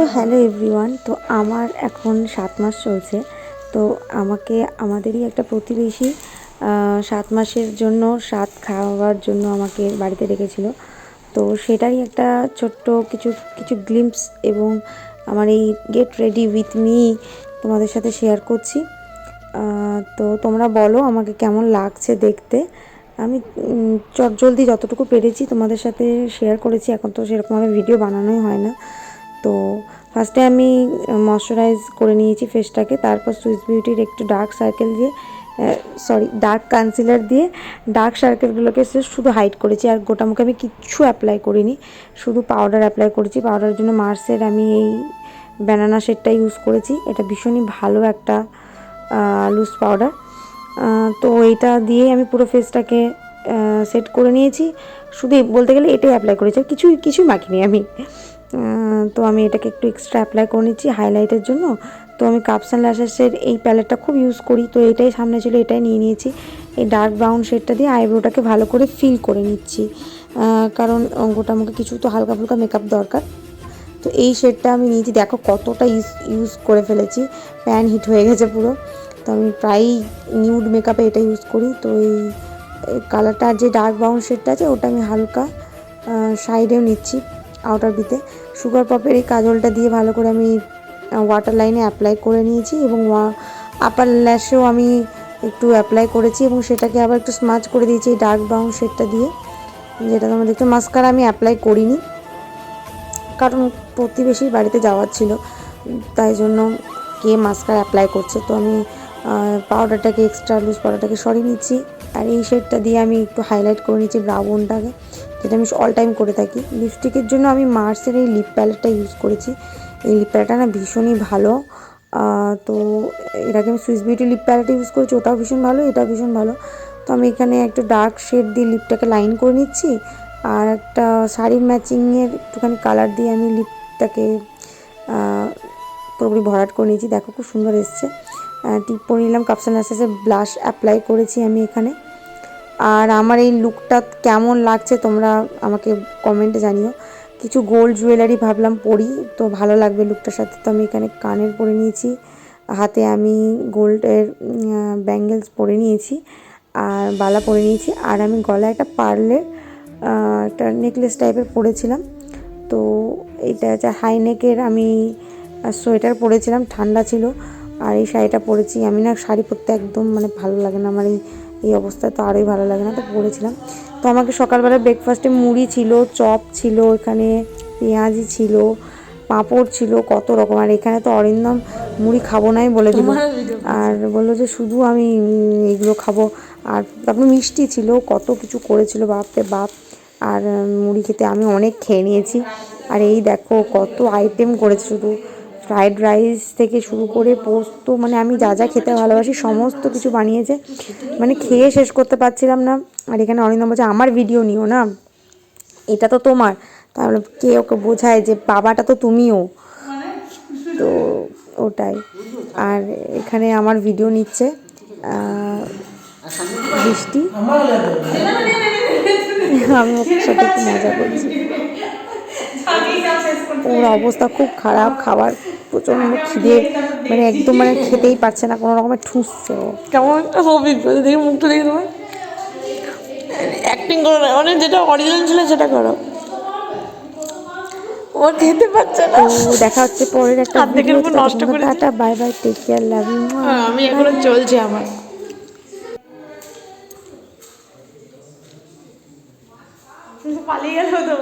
তো hello everyone, তো আমার এখন সাত মাস চলছে। তো আমাকে, আমাদেরই একটা প্রতিবেশী সাত মাসের জন্য সাত খাওয়ার জন্য আমাকে বাড়িতে রেখেছিল। তো সেটারই একটা ছোট্ট কিছু কিছু গ্লিমস এবং আমার এই গেট রেডি উইথ মি তোমাদের সাথে শেয়ার করছি। তো তোমরা বলো আমাকে কেমন লাগছে দেখতে। আমি চটজলদি যতটুকু পেরেছি তোমাদের সাথে শেয়ার করেছি, এখন তো সেরকমভাবে ভিডিও বানানোই হয় না। তো ফার্স্টে আমি ময়শ্চারাইজ করে নিয়েছি ফেসটাকে তারপর সুইস বিউটির একটু ডার্ক সার্কেল দিয়ে সরি ডার্ক কনসিলার দিয়ে ডার্ক সার্কেলগুলোকে শুধু হাইড করেছি, আর গোটা মুখে আমি কিচ্ছু অ্যাপ্লাই করিনি, শুধু পাউডার অ্যাপ্লাই করেছি পাউডারের জন্য মার্সের আমি এই ব্যানানা শেডটা ইউজ করেছি, এটা ভীষণই ভালো একটা লুজ পাউডার তো এইটা দিয়ে আমি পুরো ফেসটাকে সেট করে নিয়েছি, শুধু বলতে গেলে এটাই অ্যাপ্লাই করেছি, আর কিছুই কিছুই মাখিনি আমি তো আমি এটাকে একটু এক্সট্রা অ্যাপ্লাই করে নিচ্ছি হাইলাইটের জন্য। তো আমি কাপস অ্যান্ড ল্যাশেসের এই প্যালেটটা খুব ইউজ করি। তো এটাই সামনে ছিল, এটাই নিয়ে নিয়েছি। এই ডার্ক ব্রাউন শেডটা দিয়ে আইব্রোটাকে ভালো করে ফিল করে নিচ্ছি। কারণ গোটা মুখে কিছু তো হালকা ফুলকা মেকআপ দরকার। তো এই শেডটা আমি নিয়েছি, দেখো কতটা ইউজ ইউজ করে ফেলেছি। প্যান হিট হয়ে গেছে পুরো। তো আমি প্রায়ই নিউড মেকআপে এটা ইউজ করি। তো এই কালারটা যে ডার্ক ব্রাউন শেডটা আছে, ওটা আমি হালকা সাইডেও নিচ্ছি। আউটার বিতে সুগার পপের এই কাজলটা দিয়ে ভালো করে আমি ওয়াটার লাইনে অ্যাপ্লাই করে নিয়েছি এবং আপার ল্যাশেও আমি একটু অ্যাপ্লাই করেছি এবং সেটাকে আবার একটু স্মাচ করে দিয়েছি এই ডার্ক ব্রাউন শেডটা দিয়ে, যেটা তোমরা দেখছ মাস্কারা আমি অ্যাপ্লাই করিনি, কারণ প্রতিবেশীর বাড়িতে যাওয়ার ছিল, তাই জন্য কে মাস্কার অ্যাপ্লাই করছে। তো আমি পাউডারটাকে এক্সট্রা লুজ পাউডারটাকে সরিয়ে নিচ্ছি। আর এই শেডটা দিয়ে আমি একটু হাইলাইট করে নিচ্ছি ব্রাউনটাকে যেটা আমি অল টাইম করে থাকি। লিপস্টিকের জন্য আমি মার্সের এই লিপ প্যালেটটা ইউজ করেছি। এই লিপ প্যালেটটা না ভীষণই ভালো। তো এর আগে আমি Swiss beauty lip palette use করেছি, ওটাও ভীষণ ভালো, এটাও ভীষণ ভালো। তো আমি এখানে একটু ডার্ক শেড দিয়ে লিপটাকে লাইন করে নিচ্ছি। আর একটা শাড়ির ম্যাচিংয়ের একটুখানি কালার দিয়ে আমি লিপটাকে পুরোপুরি ভরাট করে নিয়েছি। দেখো খুব সুন্দর এসছে। টিপ পরে নিলাম কাপসান অ্যাসেসের ব্লাশ অ্যাপ্লাই করেছি আমি এখানে। আর আমার এই লুকটা কেমন লাগছে তোমরা আমাকে কমেন্টে জানিও। কিছু গোল্ড জুয়েলারি ভাবলাম পরি, তো ভালো লাগবে লুকটার সাথে। তো আমি এখানে কানের পরে নিয়েছি, হাতে আমি গোল্ডের ব্যাঙ্গেলস পরে নিয়েছি, আর বালা পরে নিয়েছি, আর আমি গলায় একটা পার্লের একটা নেকলেস টাইপের পরেছিলাম। তো এটা হচ্ছে হাই নেকের আমি সোয়েটার পরেছিলাম, ঠান্ডা ছিল। আর এই শাড়িটা পরেছি, আমি না শাড়ি পরতে একদম মানে ভালো লাগে না। আমার এই এই অবস্থায় তো আরোই ভালো লাগে না তো পরেছিলাম তো আমাকে সকালবেলা ব্রেকফাস্টে মুড়ি ছিল চপ ছিল এখানে পেঁয়াজি ছিল পাঁপড় ছিল কত রকম। আর এখানে তো অরিন্দম মুড়ি খাব নাই বলে দিল। আর বলল যে শুধু আমি এগুলো খাব। আর তারপর মিষ্টি ছিল কত কিছু করেছিল বাপরে বাপ। আর মুড়ি খেতে আমি অনেক খেয়ে নিয়েছি। আর এই দেখো কত আইটেম করেছে শুধু। ফ্রাইড রাইস থেকে শুরু করে পোস্ত মানে আমি যা যা খেতে ভালোবাসি, সমস্ত কিছু বানিয়েছে। মানে খেয়ে শেষ করতে পারছিলাম না। আর এখানে অরিন্দম বলছে, আমার ভিডিও নিও না। এটা তো তোমার। তাহলে কে ওকে বোঝায় যে, বাবাটা তো তুমিও। তো ওটাই। আর এখানে আমার ভিডিও নিচ্ছে বৃষ্টি। আমি ওর সাথে একটু মজা করছি। ওর অবস্থা খুব খারাপ, খাবার প্রচণ্ড খিদে মানে একদম মানে খেতেই পারছে না কোনো রকমের ঠুসছে ও। কেমন একটা অভিজ্ঞতা দেখে মুখটা দেখে তোমার অ্যাক্টিং করো না মানে যেটা অরিজিনাল ছিল সেটা করো। ও খেতে পারছে না। তো দেখা হচ্ছে পরের একটা হাত থেকে ভিডিও নষ্ট করে tata bye bye take care love you আমি এখনও চলছে আমার। পালিয়ে গেল তো